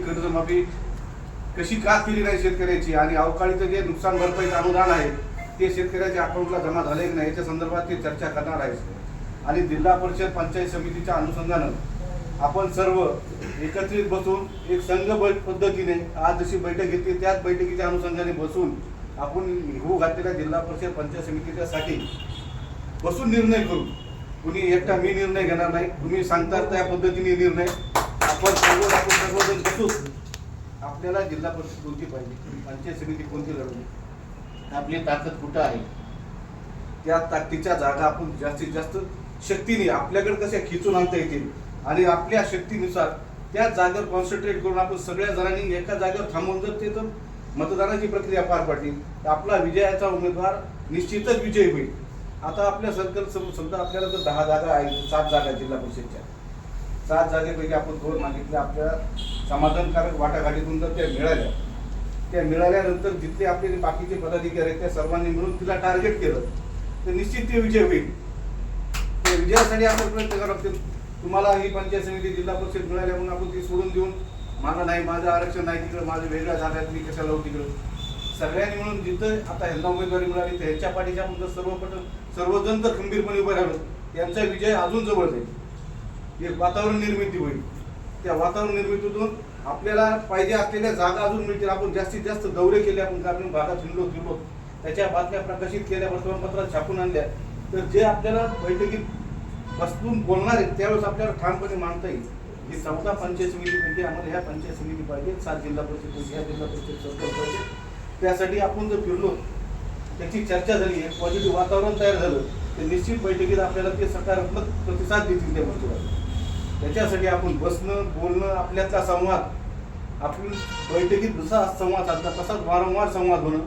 कर्जमाफी कशी का केली नाही शेतकऱ्याची? आणि अवकाळीचं जे नुकसान भरपाईचं अनुदान आहे ते शेतकऱ्याच्या अकाउंटला जमा झाले की नाही याच्या संदर्भात ते चर्चा करणार आहे आणि जिल्हा परिषद पंचायत समितीच्या अनुषंगानं आपण सर्व एकत्रित बसून एक संघ पद्धतीने आज जशी बैठक घेतली त्याच बैठकीच्या अनुषंगाने बसून आपण होऊ घातलेल्या जिल्हा परिषद पंचायत समितीच्या साठी बसून निर्णय करू. कुणी एकटा मी निर्णय घेणार नाही तुम्ही सांगता त्या पद्धतीने निर्णय. आपण सांगून आपण सर्वजण बसून आपल्याला जिल्हा परिषद कोणती पाहिजे? पंचायत समिती कोणती लढवली? आपली ताकद कुठं आहे? त्या ताकदीच्या जागा आपण जास्तीत जास्त शक्तीने आपल्याकडे कशा खिचून आणता येतील? आणि आपल्या शक्तीनुसार त्या जागेवर कॉन्सन्ट्रेट करून आपण सगळ्या जणांनी एका जागेवर थांबून जर ते तर मतदानाची प्रक्रिया पार पाडली तर आपला विजयाचा उमेदवार निश्चितच विजय होईल. आता आपल्या सर्कल समजा आपल्याला जर दहा जागा आहेत सात जागा जिल्हा परिषदच्या. सात जागेपैकी आपण दोन मागितले. आपल्या समाधानकारक वाटाघाटीतून जर त्या मिळाल्या त्या मिळाल्यानंतर जिथले आपले बाकीचे पदाधिकारी आहेत त्या सर्वांनी मिळून तिला टार्गेट केलं तर निश्चित ते विजय होईल. त्या विजयासाठी आपण प्रयत्न करावं लागतील. तुम्हाला ही पंचायत समिती जिल्हा परिषद मिळाल्या म्हणून आपण ती सोडून देऊन मला नाही माझं आरक्षण नाही तिकडं माझं वेगळ्या झालं मी कशाला लावू तिकडं? सगळ्यांनी मिळून जिथं आता ह्यांना उमेदवारी मिळाली तर ह्यांच्या पाठीच्या आपण सर्वपट सर्वजण तर खंबीरपणे उभे राहिलो यांचा विजय अजून जवळ जाईल. एक वातावरण निर्मिती होईल. त्या वातावरण निर्मितीतून आपल्याला पाहिजे असलेल्या जागा अजून मिळतील. आपण जास्तीत जास्त दौरे केले आपण ग्रामीण भागात हिंडलो फिरलो. त्याच्या बातम्या प्रकाशित केल्या वर्तमानपत्रात छापून आणल्या. तर जे आपल्याला बैठकीत बसून बोलणार आहेत त्यावेळेस आपल्याला ठामपणे मांडता येईल. ही चौदा पंचायत समितीपैकी आम्हाला ह्या पंचायत समिती पाहिजे. सात जिल्हा परिषद ह्या जिल्हा परिषद सरकार पाहिजे. त्यासाठी आपण जर फिरलो त्याची चर्चा झाली एक पॉझिटिव्ह वातावरण तयार झालं तर निश्चित बैठकीत आपल्याला ते सकारात्मक प्रतिसाद देतील त्या गोष्टीला. त्याच्यासाठी आपण बसणं बोलणं आपल्यातला संवाद आपण बैठकीत जसा संवाद साधला तसाच वारंवार संवाद होणं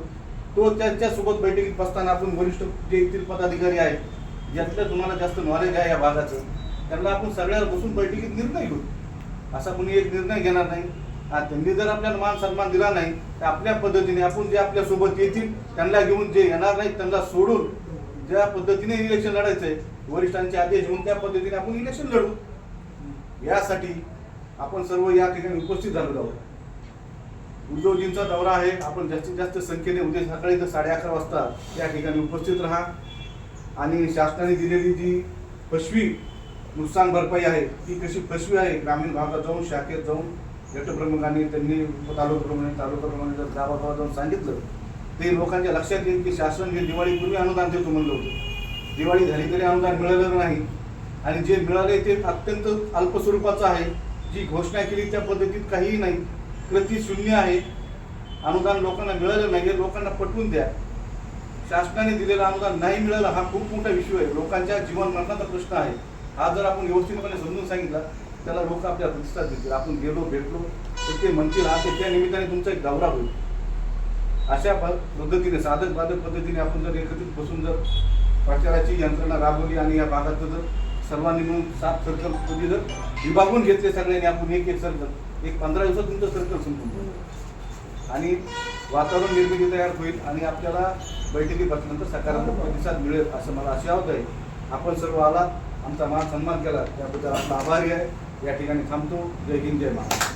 तो त्यांच्यासोबत बैठकीत बसताना आपण वरिष्ठ जे येथील पदाधिकारी आहेत ज्यातलं तुम्हाला जास्त नॉलेज आहे या भागाचं त्यांना आपण सगळ्याला बसून बैठकीत निर्णय घेऊ. असा कुणी एक निर्णय घेणार नाही. आणि त्यांनी जर आपल्याला मान सन्मान दिला नाही तर आपल्या पद्धतीने आपण जे आपल्यासोबत येतील त्यांना घेऊन जे येणार नाही त्यांना सोडून ज्या पद्धतीने इलेक्शन लढायचं आहे वरिष्ठांचे आदेश घेऊन त्या पद्धतीने आपण इलेक्शन लढू. यासाठी आपण सर्व या ठिकाणी उपस्थित झालो आहोत. उद्योगींचा दौरा आहे. आपण जास्तीत जास्त संख्येने उद्या सकाळी तर साडे अकरा वाजता या ठिकाणी उपस्थित राहा. आणि शासनाने दिलेली जी फसवी नुकसान भरपाई आहे ती कशी फसवी आहे ग्रामीण भागात जाऊन शाखेत जाऊन गटप्रमुखांनी त्यांनी तालुकाप्रमाणे तालुकाप्रमाणे जर गावागावात जाऊन सांगितलं ते लोकांच्या लक्षात येईल की शासन हे दिवाळीपूर्वी अनुदान देतो म्हणलं होतं. दिवाळी झाली तरी अनुदान मिळालेलं नाही. आणि जे मिळाले ते अत्यंत अल्प स्वरूपाचं आहे. जी घोषणा केली त्या पद्धतीत काहीही नाही. कृती शून्य आहे. अनुदान लोकांना मिळालं नाही हे लोकांना पटवून द्या. शासनाने दिलेलं अनुदान नाही मिळालं हा खूप मोठा विषय आहे. लोकांच्या जीवन मरणाचा प्रश्न आहे. हा जर आपण व्यवस्थितपणे समजून सांगितला त्याला लोक आपल्या प्रतिसाद देतील. आपण गेलो भेटलो तर ते म्हणतील हा ते त्या निमित्ताने तुमचा एक दौरा होईल. अशा प- पद्धतीने साधक बाधक पद्धतीने आपण जर एकत्रित बसून जर प्रचाराची यंत्रणा राबवली आणि या भागात जर सर्वांनी मिळून सात सर्कल कधी जर विभागून घेतले सगळ्यांनी आपण एक एक सर्कल एक पंधरा दिवसात तुमचं सर्कल संपून आणि वातावरण निर्मिती तयार होईल आणि आपल्याला बैठकीत बसल्यानंतर सकारात्मक प्रतिसाद मिळेल असं मला आशा आहे. आपण सर्व आलात. आमचा मान सन्मान केला. त्याबद्दल आपला आभारी आहे. या ठिकाणी थांबतो. जय हिंद जय महाराष्ट्र.